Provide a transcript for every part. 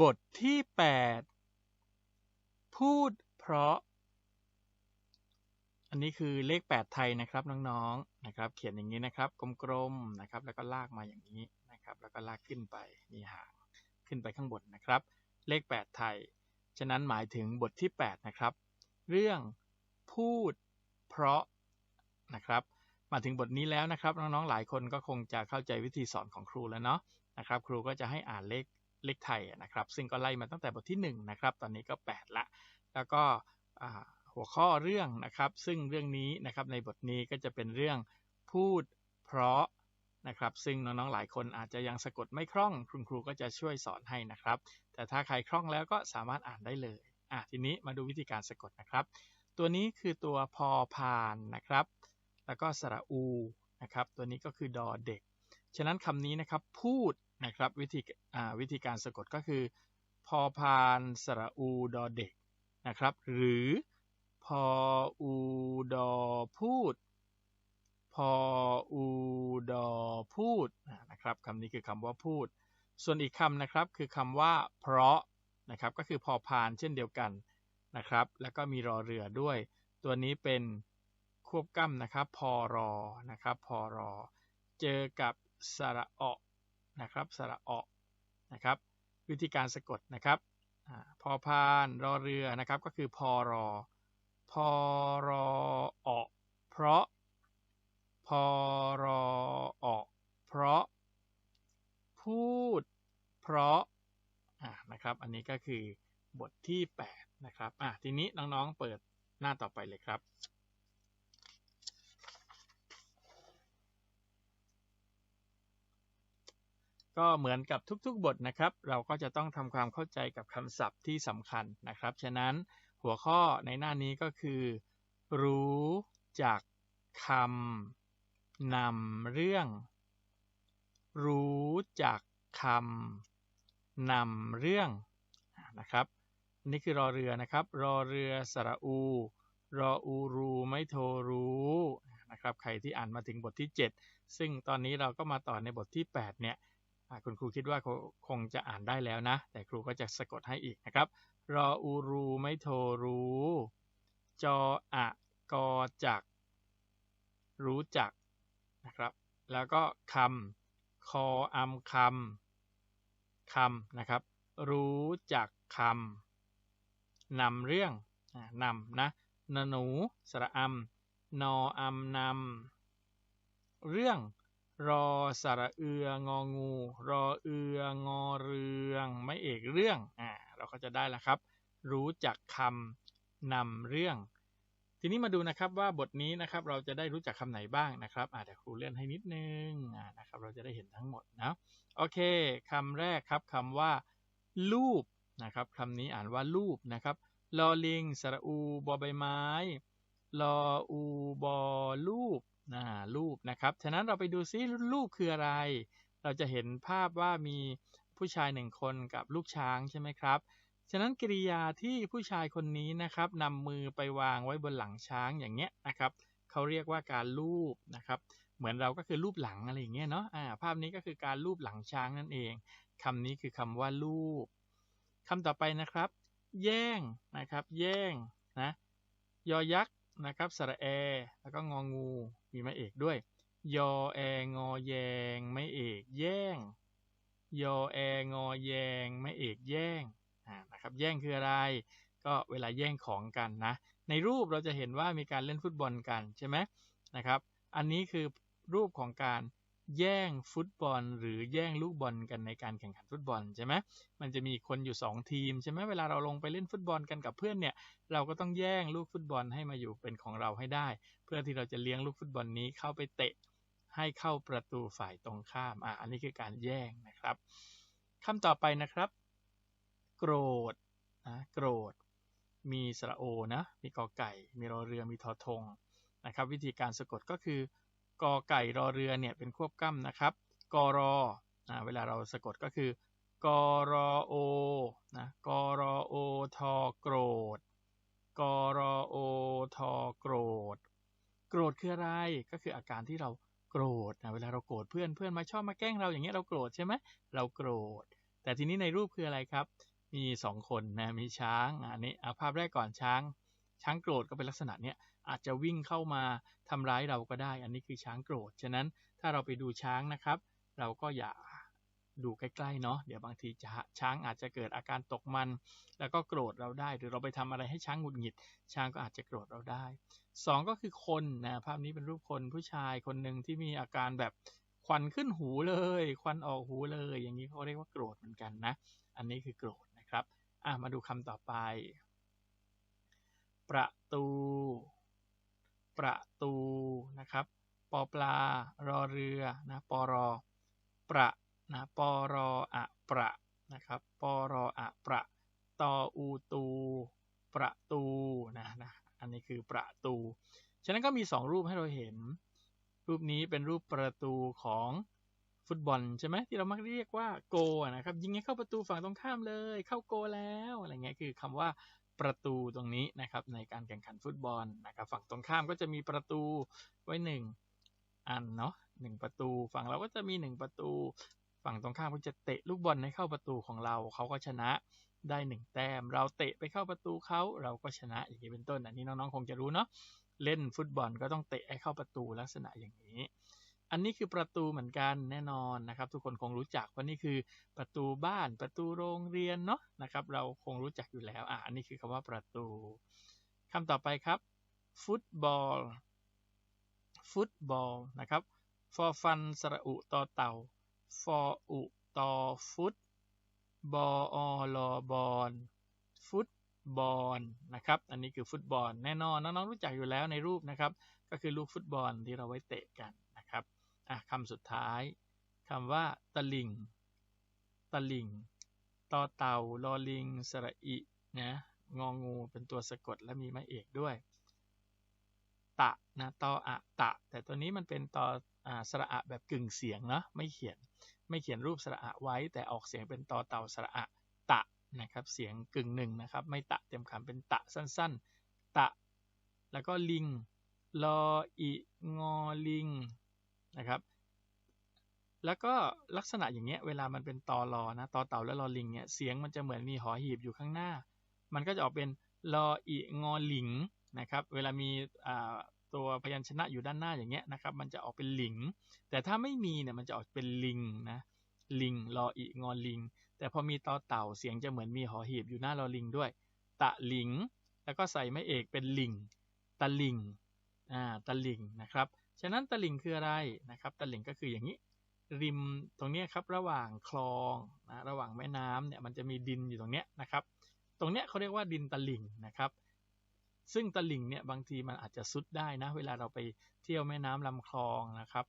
บทที่8พูดเพราะ อันนี้คือเลข8ไทยนะครับน้องๆนะครับ เขียนอย่างนี้นะครับกลมๆนะครับ แล้วก็ลากมาอย่างนี้นะครับ แล้วก็ลากขึ้นไปมีหางขึ้นไปข้างบนนะครับ เลข8ไทย ฉะนั้นหมายถึงบทที่8นะครับ เรื่องพูดเพราะนะครับมาถึงบทนี้แล้วนะครับน้องๆหลายคนก็คงจะเข้าใจวิธีสอนของครูแล้วเนาะนะครับ ครูก็จะให้อ่านเลข เลขไทยนะครับ ซึ่งก็ไล่มาตั้งแต่บทที่1นะครับ ตอนนี้ก็ 8 ละ แล้วก็หัวข้อเรื่องนะครับ ซึ่งเรื่องนี้นะครับในบทนี้ก็จะเป็นเรื่องพูดเพราะนะครับ ซึ่งน้องๆหลายคนอาจจะยังสะกดไม่คล่องคุณครูก็จะช่วยสอนให้นะครับ แต่ถ้าใครคล่องแล้วก็สามารถอ่านได้เลยอะทีนี้มาดูวิธีการสะกดนะครับ ตัวนี้คือตัวพอพานนะครับ แล้วก็สระอูนะครับ ตัวนี้ก็คือดอเด็ก ฉะนั้นคำนี้นะครับพูด นะครับวิธีวิธีการสะกดก็คือ พอพานสระอูดอเด็กนะครับ หรือพออูดอพูด พออูดอพูดนะครับคำนี้คือคำว่าพูด ส่วนอีกคำนะครับคือคำว่าเพราะนะครับก็คือพอพานเช่นเดียวกันนะครับ แล้วก็มีรอเรือด้วย ตัวนี้เป็นควบกั้มนะครับ พอรอนะครับ พอรอ เจอกับสระอ นะครับสระอนะครับ วิธีการสะกดนะครับพอพานรอเรือนะครับก็คือพอรอพอรออเพราะพอรออเพราะ พูด เพราะนะครับ อันนี้ก็คือบทที่ 8 นะครับอะทีนี้น้องๆเปิดหน้าต่อไปเลยครับ ก็เหมือนกับทุกๆบทนะครับ เราก็จะต้องทำความเข้าใจกับคำศัพท์ที่สำคัญนะครับ ฉะนั้นหัวข้อในหน้านี้ก็คือ รู้จักคำนำเรื่อง รู้จักคำนำเรื่องนะครับนนี้คือรอเรือนะครับ รอเรือสระอู รออูรูไม่โทรู้นะครับ ใครที่อ่านมาถึงบทที่ 7 ซึ่งตอนนี้เราก็มาต่อในบทที่ 8 เนี่ย คุณครูคิดว่าคงจะอ่านได้แล้วนะ แต่ครูก็จะสะกดให้อีกนะครับ รออูรูไม่โทรู้ จออะกอจัก รู้จักนะครับ แล้วก็คำคออัมคำคำนะครับ รู้จักคำนำเรื่องนำนะนหนู สระอัมนออัมนำเรื่อง รอสระเอืององู รอเอืองอเรืองไม่เอกเรื่องอ่าเราก็จะได้แล้วครับ รู้จักคำนำเรื่อง ทีนี้มาดูนะครับว่าบทนี้นะครับเราจะได้รู้จักคำไหนบ้างนะครับอาแต่ครูเลื่อนให้นิดนึงอ่านะครับเราจะได้เห็นทั้งหมดนะโอเคคำแรกครับคำว่ารูปนะครับคำนี้อ่านว่ารูปนะครับลอลิงสระอูบอใบไม้ ลออูบอรูปนะรูปนะครับ ฉะนั้นเราไปดูซิรูปคืออะไร เราจะเห็นภาพว่ามีผู้ชายหนึ่งคนกับลูกช้างใช่ไหมครับ ฉะนั้นกริยาที่ผู้ชายคนนี้นะครับนำมือไปวางไว้บนหลังช้างอย่างเงี้ยนะครับเขาเรียกว่าการลูบนะครับ เหมือนเราก็คือรูปหลังอะไรอย่างเงี้ยเนาะอ่าภาพนี้ก็คือการรูปหลังช้างนั่นเองคำนี้คือคำว่ารูปคำต่อไปนะครับ แย่งนะครับ แย่งนะ ยอยักษ์ นะครับสระแอ แล้วก็งองู มีไม้เอกด้วย ยอแองอแยง ไม่เอกแย่ง ยอแองอแยง ไม่เอกแย่งนะครับแย่งคืออะไร ก็เวลาแย่งของกันนะ ในรูปเราจะเห็นว่ามีการเล่นฟุตบอลกันใช่ไหมนะครับ อันนี้คือรูปของการ แย่งฟุตบอล หรือแย่งลูกบอลกันในการแข่งขันฟุตบอลใช่ไหมมันจะมีคนอยู่ 2 ทีมใช่ไหมเวลาเราลงไปเล่นฟุตบอลกันกับเพื่อนเนี่ย เราก็ต้องแย่งลูกฟุตบอลให้มาอยู่เป็นของเราให้ได้ เพื่อที่เราจะเลี้ยงลูกฟุตบอลนี้เข้าไปเตะให้เข้าประตูฝ่ายตรงข้ามอะอันนี้คือการแย่งนะครับคำต่อไปนะครับ โกรธนะโกรธ มีสระโอนะ มีกอไก่ มีรอเรือ มีทอทงนะครับ วิธีการสะกดก็คือ กอไก่รอเรือเนี่ยเป็นควบกล้ำนะครับกรอนะเวลาเราสะกดก็คือกรอโอนะกรอโอทอโกรธกรอโอทอโกรธ โกรธคืออะไรก็คืออาการที่เราโกรธนะเวลาเราโกรธเพื่อนเพื่อนมาชอบมาแกล้งเราอย่างเงี้ยเราโกรธใช่ไหมเราโกรธ แต่ทีนี้ในรูปคืออะไรครับ มีสองคนนะมีช้างอันนี้เอาภาพแรกก่อนช้าง ช้างโกรธก็เป็นลักษณะเนี้ยอาจจะวิ่งเข้ามาทำร้ายเราก็ได้ อันนี้คือช้างโกรธ ฉะนั้นถ้าเราไปดูช้างนะครับ เราก็อย่าดูใกล้ๆเนาะเดี๋ยวบางทีช้างอาจจะเกิดอาการตกมัน แล้วก็โกรธเราได้ หรือเราไปทำอะไรให้ช้างหงุดหงิด ช้างก็อาจจะโกรธเราได้สองก็คือคนนะภาพนี้เป็นรูปคนผู้ชายคนหนึ่งที่มีอาการแบบควันขึ้นหูเลย ควันออกหูเลย อย่างนี้เขาเรียกว่าโกรธเหมือนกันนะ อันนี้คือโกรธนะครับอะมาดูคำต่อไป ประตู ประตูนะครับปอปลารอเรือนะปอรอประนะปอรออะประนะครับปอรออะประตออูตู ประตูนะนะอันนี้คือประตู ฉะนั้นก็มี 2 รูปให้เราเห็น รูปนี้เป็นรูปประตูของฟุตบอลใช่ไหมที่เรามักเรียกว่าโกนะครับยิงให้เข้าประตูฝั่งตรงข้ามเลย เข้าโกแล้วอะไรเงี้ยคือคำว่า ประตูตรงนี้นะครับในการแข่งขันฟุตบอลนะครับ ฝั่งตรงข้ามก็จะมีประตูไว้หนึ่งอันเนาะหนึ่งประตู ฝั่งเราก็จะมีหนึ่งประตู ฝั่งตรงข้ามก็จะเตะลูกบอลให้เข้าประตูของเราเขาก็ชนะได้หนึ่งแต้ม เราเตะไปเข้าประตูเขาเราก็ชนะอย่างนี้เป็นต้น อันนี้น้องๆคงจะรู้เนาะเล่นฟุตบอลก็ต้องเตะให้เข้าประตูลักษณะอย่างนี้ อันนี้คือประตูเหมือนกันแน่นอนนะครับ ทุกคนคงรู้จักว่านี่คือประตูบ้านประตูโรงเรียนเนาะนะครับ เราคงรู้จักอยู่แล้วอะอันนี้คือคำว่าประตูคำต่อไปครับฟุตบอลฟุตบอลนะครับฟอฟันสระอุตอเต่าฟออุตอฟุตบออลอบอลฟุตบอลนะครับ อันนี้คือฟุตบอลแน่นอนน้องๆรู้จักอยู่แล้วในรูปนะครับ ก็คือลูกฟุตบอลที่เราไว้เตะกัน อะคำสุดท้ายคำว่าตะลิงตะลิงต่อเต่าลอลิงสระอินะงองูเป็นตัวสะกดและมีไม้เอกด้วย ตะนะตออะตะ แต่ตัวนี้มันเป็นตออสระอะแบบกึ่งเสียงเนาะไม่เขียนไม่เขียนรูปสระอะไว้ แต่ออกเสียงเป็นตอเต่าสระอะตะนะครับเสียงกึ่งหนึ่งนะครับไม่ตะเต็มคำเป็นตะสั้น ๆ ตะ แล้วก็ลิงลออิงอลิง นะครับ แล้วก็ลักษณะอย่างเงี้ยเวลามันเป็นตอรอนะตอเต่าและลอลิงเนี่ยเสียงมันจะเหมือนมีหอหีบอยู่ข้างหน้า มันก็จะออกเป็นลออิงอหลิงนะครับ เวลามีตัวพยัญชนะอยู่ด้านหน้าอย่างเงี้ยนะครับ มันจะออกเป็นหลิง แต่ถ้าไม่มีเนี่ยมันจะออกเป็นลิงนะลิงรออีงอนลิง แต่พอมีตอเต่าเสียงจะเหมือนมีหอหีบอยู่หน้ารอลิงด้วย ตะหลิง แล้วก็ใส่ไม่เอกเป็นลิงตะลิงอ่าตะลิงนะครับ ฉะนั้นตะลิงคืออะไรนะครับตะลิงก็คืออย่างนี้ ริมตรงนี้ครับระหว่างคลองนะระหว่างแม่น้ำเนี่ยมันจะมีดินอยู่ตรงเนี้ยนะครับ ตรงเนี้ยเขาเรียกว่าดินตะลิงนะครับ ซึ่งตลิ่งเนี่ยบางทีมันอาจจะซุดได้นะ เวลาเราไปเที่ยวแม่น้ำลำคลองนะครับ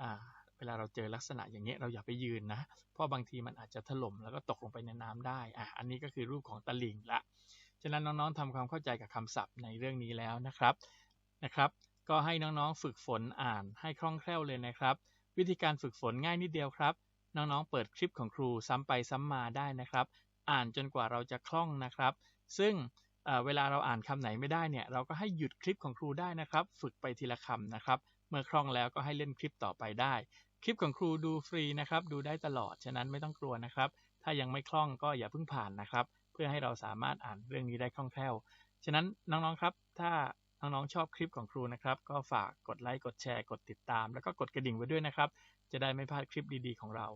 อ่าเวลาเราเจอลักษณะอย่างเงี้ยเราอย่าไปยืนนะ เพราะบางทีมันอาจจะถล่มแล้วก็ตกลงไปในน้ำได้อะอันนี้ก็คือรูปของตลิ่งละฉะนั้นน้องๆทำความเข้าใจกับคำศัพท์ในเรื่องนี้แล้วนะครับนะครับ ก็ให้น้องๆฝึกฝนอ่านให้คล่องแคล่วเลยนะครับ วิธีการฝึกฝนง่ายนิดเดียวครับ น้องๆ เปิดคลิปของครูซ้ำไปซ้ำมาได้นะครับ อ่านจนกว่าเราจะคล่องนะครับ ซึ่งเวลาเราอ่านคำไหนไม่ได้เนี่ย เราก็ให้หยุดคลิปของครูได้นะครับ ฝึกไปทีละคำนะครับ เมื่อคล่องแล้วก็ให้เล่นคลิปต่อไปได้ คลิปของครูดูฟรีนะครับ ดูได้ตลอด ฉะนั้นไม่ต้องกลัวนะครับ ถ้ายังไม่คล่องก็อย่าเพิ่งผ่านนะครับ เพื่อให้เราสามารถอ่านเรื่องนี้ได้คล่องแคล่ว ฉะนั้นน้องๆ ครับ ถ้า น้องๆชอบคลิปของครูนะครับ ก็ฝากกดไลค์กดแชร์กดติดตาม แล้วก็กดกระดิ่งไว้ด้วยนะครับ จะได้ไม่พลาดคลิปดีๆ ของเรา